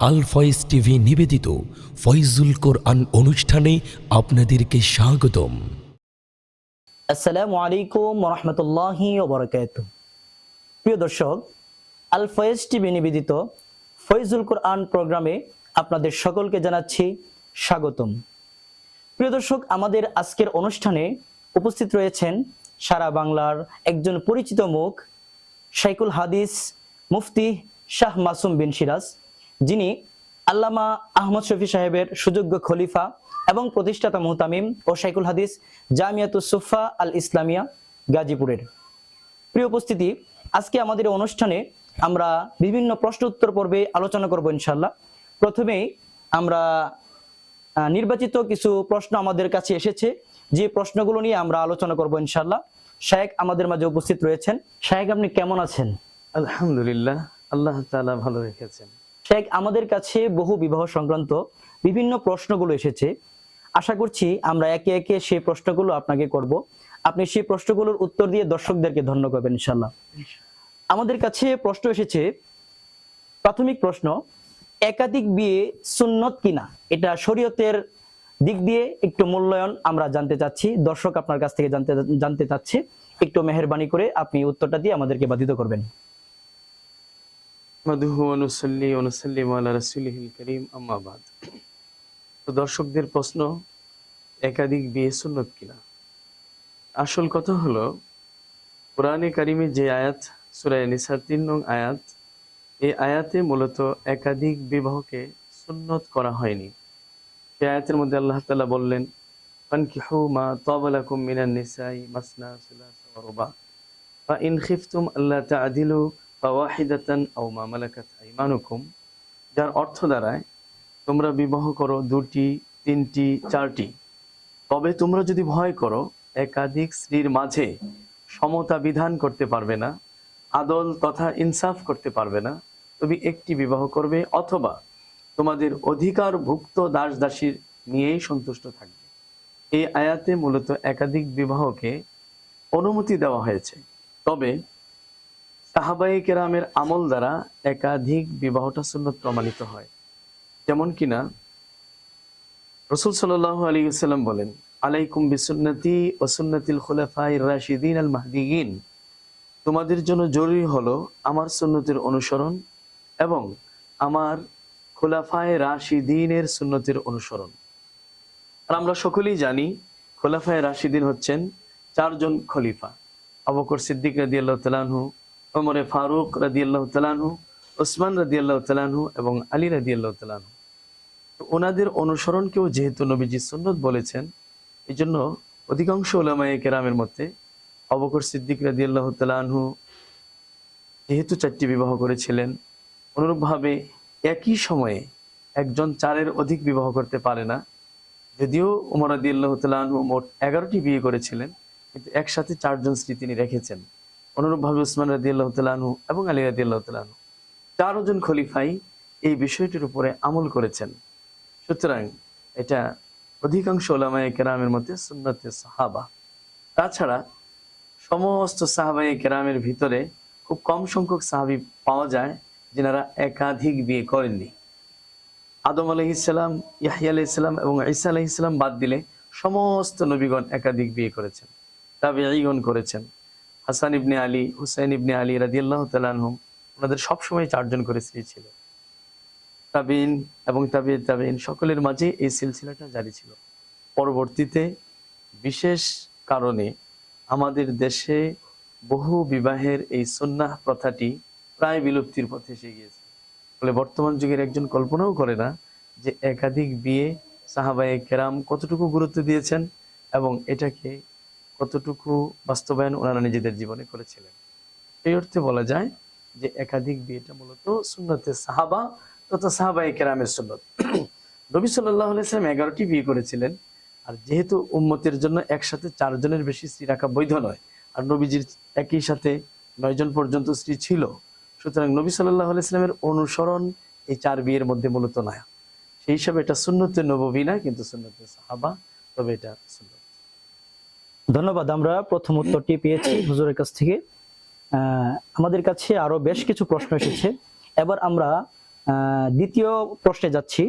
আল Faiz TV নিবেদিত ফয়জুল কোরআন অনুষ্ঠানে আপনাদেরকে স্বাগতম। আসসালামু আলাইকুম রহমতুল্লাহি ওবরাকাত প্রিয় দর্শক আল ফয়েজ টিভি নিবেদিত ফয়জুল কোরআন প্রোগ্রামে আপনাদের সকলকে জানাচ্ছি স্বাগতম। প্রিয় দর্শক, আমাদের আজকের অনুষ্ঠানে উপস্থিত রয়েছেন সারা বাংলার একজন পরিচিত মুখ শাইকুল হাদিস মুফতি শাহ মাসুম বিন সিরাজ। যিনি আল্লামা আহমদ শফি সাহেবের সুযোগ্য খলিফা এবং প্রতিষ্ঠাতা মুহতামিম ও শাইকুল হাদিস জামিয়াতুস সুফা আল ইসলামিয়া গাজীপুরের। প্রিয় উপস্থিতি, আজকে আমাদের অনুষ্ঠানে আমরা বিভিন্ন প্রশ্ন উত্তর পর্বে আলোচনা করব ইনশাল্লাহ প্রথমেই আমরা নির্বাচিত কিছু প্রশ্ন আমাদের কাছে এসেছে। যে প্রশ্নগুলো নিয়ে আমরা আলোচনা করব ইনশাল্লাহ শায়েক আমাদের মাঝে উপস্থিত রয়েছেন। শায়েক আপনি কেমন আছেন? আলহামদুলিল্লাহ, আল্লাহ ভালো রেখেছেন। শেখ আমাদের কাছে বহু বিবাহ সংক্রান্ত বিভিন্ন প্রশ্নগুলো এসেছে। আশা করছি আমরা একে একে সেই প্রশ্নগুলো আপনাকে করব। আপনি সেই প্রশ্নগুলোর উত্তর দিয়ে দর্শকদেরকে ধন্য করবেন ইনশাল্লাহ আমাদের কাছে প্রশ্ন এসেছে প্রাথমিক প্রশ্ন একাধিক বিয়ে সুন্নত কিনা? এটা শরীয়তের দিক দিয়ে একটু মূল্যায়ন আমরা জানতে চাচ্ছি। দর্শক আপনার কাছ থেকে জানতে জানতে চাচ্ছে। একটু মেহরবানি করে আপনি উত্তরটা দিয়ে আমাদেরকে বাধিত করবেন। দর্শকদের প্রশ্ন, একাধিক বিয়ে সুন্নত কিনা? আসল কথা হলো পুরাণে কারিমে যে আয়াত সুরায় নিসার তিন নং আয়াত, এই আয়াতে মূলত একাধিক বিবাহকে সুন্নত করা হয়নি। সে আয়াতের মধ্যে আল্লাহ তালা বললেন, ফানকিহু মা তবালাকুম ফাওয়াহিদাতান আও মামালাকাত আইমানুকুম, যার অর্থ দ্বারায় তোমরা বিবাহ করো দুটি, তিনটি, চারটি। তবে তোমরা যদি ভয় করো, একাধিক স্ত্রীর মাঝে সমতা বিধান করতে পারবে না, আদল তথা ইনসাফ করতে পারবে না, তুমি একটি বিবাহ করবে অথবা তোমাদের অধিকার ভুক্ত দাস দাসীর নিয়েই সন্তুষ্ট থাকবে। এই আয়াতে মূলত একাধিক বিবাহকে অনুমতি দেওয়া হয়েছে। তবে সাহাবাই কেরামের আমল দ্বারা একাধিক বিবাহটা সুন্নত প্রমাণিত হয়। যেমন কিনা রসুল সাল্লাহ আলী সাল্লাম বলেন, আলাইকুম বিসুন্নতি ও সুন্নতিল খুলাফাই রাশিদিন আল মাহদিগিন। তোমাদের জন্য জরুরি হলো আমার সুন্নতির অনুসরণ এবং আমার খোলাফায় রাশিদিনের সুন্নতির অনুসরণ। আর আমরা সকলেই জানি, খোলাফায় রাশিদিন হচ্ছেন চারজন খলিফা। আবকর সিদ্দিক রাদি আল্লাহ তালাহু ওমরে ফারুক রাদি আল্লাহ তালাহু ওসমান রাদি আল্লাহ তালাহু এবং আলী রাদি আল্লাহ তালাহু তো ওনাদের অনুসরণকেও যেহেতু নবীজি সুন্নত বলেছেন এই জন্য অধিকাংশ ওলামায়ে কেরামের মতে অবকর সিদ্দিক রাদি আল্লাহ তালাহু যেহেতু চারটি বিবাহ করেছিলেন, অনুরূপভাবে একই সময়ে একজন চারের অধিক বিবাহ করতে পারে না। যদিও উমর আদি আল্লাহ তালাহু মোট এগারোটি বিয়ে করেছিলেন, কিন্তু একসাথে চারজন স্ত্রী তিনি রেখেছেন। অনুরূপভাবে উসমান রাদি আল্লাহ তালাহু এবং আলী রাদি আল্লাহ তালাহু চারজন খলিফাই এই বিষয়টির উপরে আমল করেছেন। সুতরাং এটা অধিকাংশ ওলামায় কেরামের মধ্যে সুন্নতে সাহাবা। তাছাড়া সমস্ত সাহাবায়ে কেরামের ভিতরে খুব কম সংখ্যক সাহাবি পাওয়া যায় যেনারা একাধিক বিয়ে করেননি। আদম আলহ ইসলাম ইয়াহিয়া আলাইসাল্লাম এবং ঈসা আলহ ইসলাম বাদ দিলে সমস্ত নবীগণ একাধিক বিয়ে করেছেন। তাবে ঈগণ করেছেন। হাসান ইবনে আলী, হুসাইন ইবনে আলী রাদিয়াল্লাহু তাআলাহুম ওনাদের সবসময় চারজন করে স্ত্রী ছিল। তাবিন এবং তাবি তাবিন সকলের মাঝে এই সিলসিলাটা জারি ছিল। পরবর্তীতে বিশেষ কারণে আমাদের দেশে বহু বিবাহের এই সুন্নাহ প্রথাটি প্রায় বিলুপ্তির পথে এসে গিয়েছে। ফলে বর্তমান যুগের একজন কল্পনাও করে না যে একাধিক বিয়ে সাহাবায়ে কেরাম কতটুকু গুরুত্ব দিয়েছেন এবং এটাকে কতটুকু বাস্তবায়ন ওনারা নিজেদের জীবনে করেছিলেন। এই অর্থে বলা যায় যে একাধিক বিয়েটা মূলত সুন্নতে সাহাবা তথা সাহাবায়ে কেরামের সুন্নত। নবী সাল্লাহ আলাইসালাম এগারোটি বিয়ে করেছিলেন, আর যেহেতু উম্মতের জন্য একসাথে চারজনের বেশি স্ত্রী রাখা বৈধ নয়, আর নবীজির একই সাথে নয়জন পর্যন্ত স্ত্রী ছিল, সুতরাং নবী সাল্লাহ আলাইস্লামের অনুসরণ এই চার বিয়ের মধ্যে মূলত নয়। সেই হিসাবে এটা সুন্নতে নবী না, কিন্তু সুন্নতে সাহাবা, তবে এটা সুন্নত। ধন্যবাদ, আমরা প্রথম উত্তরটি পেয়েছি হুজুরের কাছ থেকে। আমাদের কাছে আরও বেশ কিছু প্রশ্ন এসেছে। এবার আমরা দ্বিতীয় প্রশ্নে যাচ্ছি।